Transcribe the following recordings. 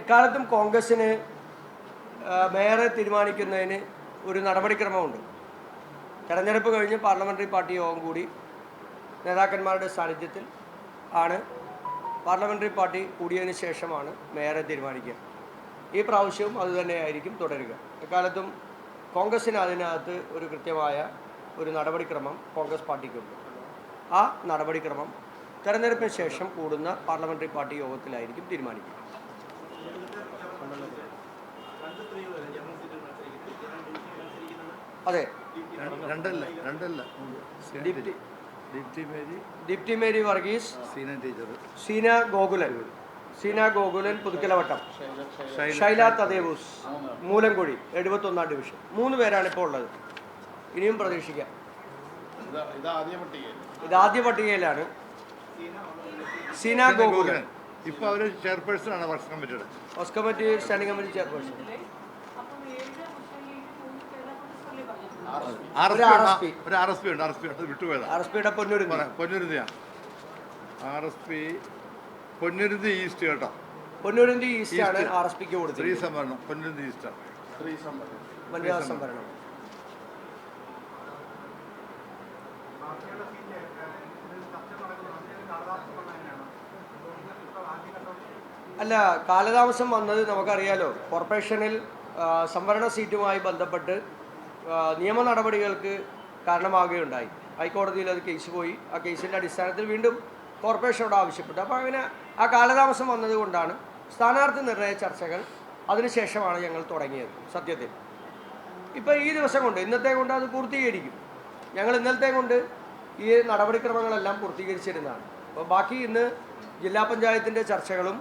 എക്കാലത്തും കോൺഗ്രസ്സിന് മേയറെ തീരുമാനിക്കുന്നതിന് ഒരു നടപടിക്രമമുണ്ട്. തെരഞ്ഞെടുപ്പ് കഴിഞ്ഞ് പാർലമെന്ററി പാർട്ടി യോഗം കൂടി നേതാക്കന്മാരുടെ സാന്നിധ്യത്തിൽ ആണ് പാർലമെന്ററി പാർട്ടി കൂടിയതിന് ശേഷമാണ് മേയറെ തീരുമാനിക്കുക. ഈ പ്രാവശ്യവും അതുതന്നെയായിരിക്കും തുടരുക. എക്കാലത്തും കോൺഗ്രസ്സിന് അതിനകത്ത് ഒരു കൃത്യമായ ഒരു നടപടിക്രമം കോൺഗ്രസ് പാർട്ടിക്കുണ്ട്. ആ നടപടിക്രമം തെരഞ്ഞെടുപ്പിന് ശേഷം കൂടുന്ന പാർലമെന്ററി പാർട്ടി യോഗത്തിലായിരിക്കും തീരുമാനിക്കുക. അതെ. രണ്ടല്ല രണ്ടല്ല. Dipti. Dipti Mary. Dipti Mary Varghese. Seena teacher. Seena Gokulan. Seena Gokulan Puthukkalavattam. Shaila Thadevoos. Moolamkuzhi എഴുപത്തൊന്നാം division. മൂന്ന് പേരാണ് ഇപ്പോൾ ഉള്ളത്. ഇനിയും പ്രതീക്ഷിക്കാം. ഇത് ആദ്യ പട്ടികയിലാണ്. സീന ഗോകുലൻ. ഇപ്പൊ അവർ ചെയർപേഴ്സൺ ആണ് വർക്സ് കമ്മിറ്റിയുടെ. Committee standing committee chairperson. R ഒരു എസ് RSP. പി. ഒരു ആർ എസ് പി ഉണ്ട് ആർ എസ് പി ഉണ്ട്. വിട്ടുപോയതാ. ആർ എസ് പിയുടെ Ponnurunni പൊന്നുരുതിയാണ് R S P Ponnurunni east കേട്ടോ. പൊന്നുരുന്തി ഈസ്റ്റ് ആണ് East. ആർ എസ് പിക്ക് സ്ത്രീ സംവരണം പൊന്നുരുതി ഈസ്റ്റാണ് വനിതാ സംവരണം. അല്ല കാലതാമസം വന്നത് നമുക്കറിയാലോ. കോർപ്പറേഷനിൽ സംവരണ സീറ്റുമായി ബന്ധപ്പെട്ട് നിയമ നടപടികൾക്ക് കാരണമാകുകയുണ്ടായി ഹൈക്കോടതിയിൽ അത് കേസ് പോയി. ആ കേസിന്റെ അടിസ്ഥാനത്തിൽ വീണ്ടും കോർപ്പറേഷനോട് ആവശ്യപ്പെട്ടു. അപ്പോൾ അങ്ങനെ ആ കാലതാമസം വന്നതുകൊണ്ടാണ് സ്ഥാനാർത്ഥി നിർണയ ചർച്ചകൾ അതിനുശേഷമാണ് ഞങ്ങൾ തുടങ്ങിയത് സത്യത്തിൽ. ഇപ്പോൾ ഈ ദിവസം കൊണ്ട് ഇന്നത്തെ കൊണ്ട് അത് പൂർത്തീകരിക്കും. ഞങ്ങൾ ഇന്നലത്തെ കൊണ്ട് ഈ നടപടിക്രമങ്ങളെല്ലാം പൂർത്തീകരിച്ചിരുന്നതാണ്. അപ്പോൾ ബാക്കി ഇന്ന് ജില്ലാ പഞ്ചായത്തിന്റെ ചർച്ചകളും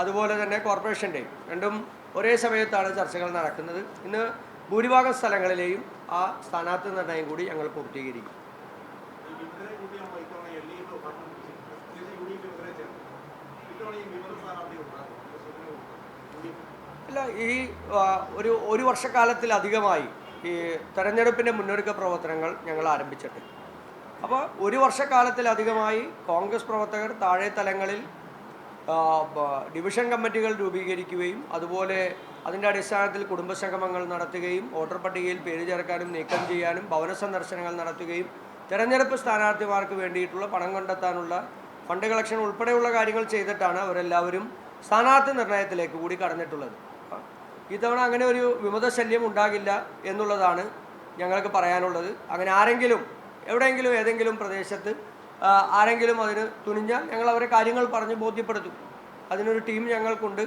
അതുപോലെ തന്നെ കോർപ്പറേഷന്റെയും രണ്ടും ഒരേ സമയത്താണ് ചർച്ചകൾ നടക്കുന്നത്. ഇന്ന് ഭൂരിഭാഗം സ്ഥലങ്ങളിലെയും ആ സ്ഥാനാർത്ഥി നിർണയം കൂടി ഞങ്ങൾ പൂർത്തീകരിക്കും. അല്ല ഈ ഒരു ഒരു വർഷക്കാലത്തിലധികമായി ഈ തെരഞ്ഞെടുപ്പിന്റെ മുന്നൊരുക്ക പ്രവർത്തനങ്ങൾ ഞങ്ങൾ ആരംഭിച്ചിട്ടുണ്ട്. അപ്പോൾ ഒരു വർഷക്കാലത്തിലധികമായി കോൺഗ്രസ് പ്രവർത്തകർ താഴെ തലങ്ങളിൽ ഡിവിഷൻ കമ്മിറ്റികൾ രൂപീകരിക്കുകയും അതുപോലെ അതിന്റെ അടിസ്ഥാനത്തിൽ കുടുംബസംഗമങ്ങൾ നടത്തുകയും വോട്ടർ പട്ടികയിൽ പേര് ചേർക്കാനും നീക്കം ചെയ്യാനും ഭവന സന്ദർശനങ്ങൾ നടത്തുകയും തെരഞ്ഞെടുപ്പ് സ്ഥാനാർത്ഥിമാർക്ക് വേണ്ടിയിട്ടുള്ള പണം കണ്ടെത്താനുള്ള ഫണ്ട് കളക്ഷൻ ഉൾപ്പെടെയുള്ള കാര്യങ്ങൾ ചെയ്തിട്ടാണ് അവരെല്ലാവരും സ്ഥാനാർത്ഥി നിർണയത്തിലേക്ക് കൂടി കടന്നിട്ടുള്ളത്. ഇത്തവണ അങ്ങനെ ഒരു വിമത ശല്യം ഉണ്ടാകില്ല എന്നുള്ളതാണ് ഞങ്ങൾക്ക് പറയാനുള്ളത്. അങ്ങനെ ആരെങ്കിലും എവിടെയെങ്കിലും ഏതെങ്കിലും പ്രദേശത്ത് ആരെങ്കിലും അതിന് തുനിഞ്ഞാൽ ഞങ്ങൾ അവരെ കാര്യങ്ങൾ പറഞ്ഞ് ബോധ്യപ്പെടുത്തും. അതിനൊരു ടീം ഞങ്ങൾക്കുണ്ട്.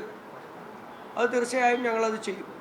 അത് തീർച്ചയായും ഞങ്ങളത് ചെയ്യും.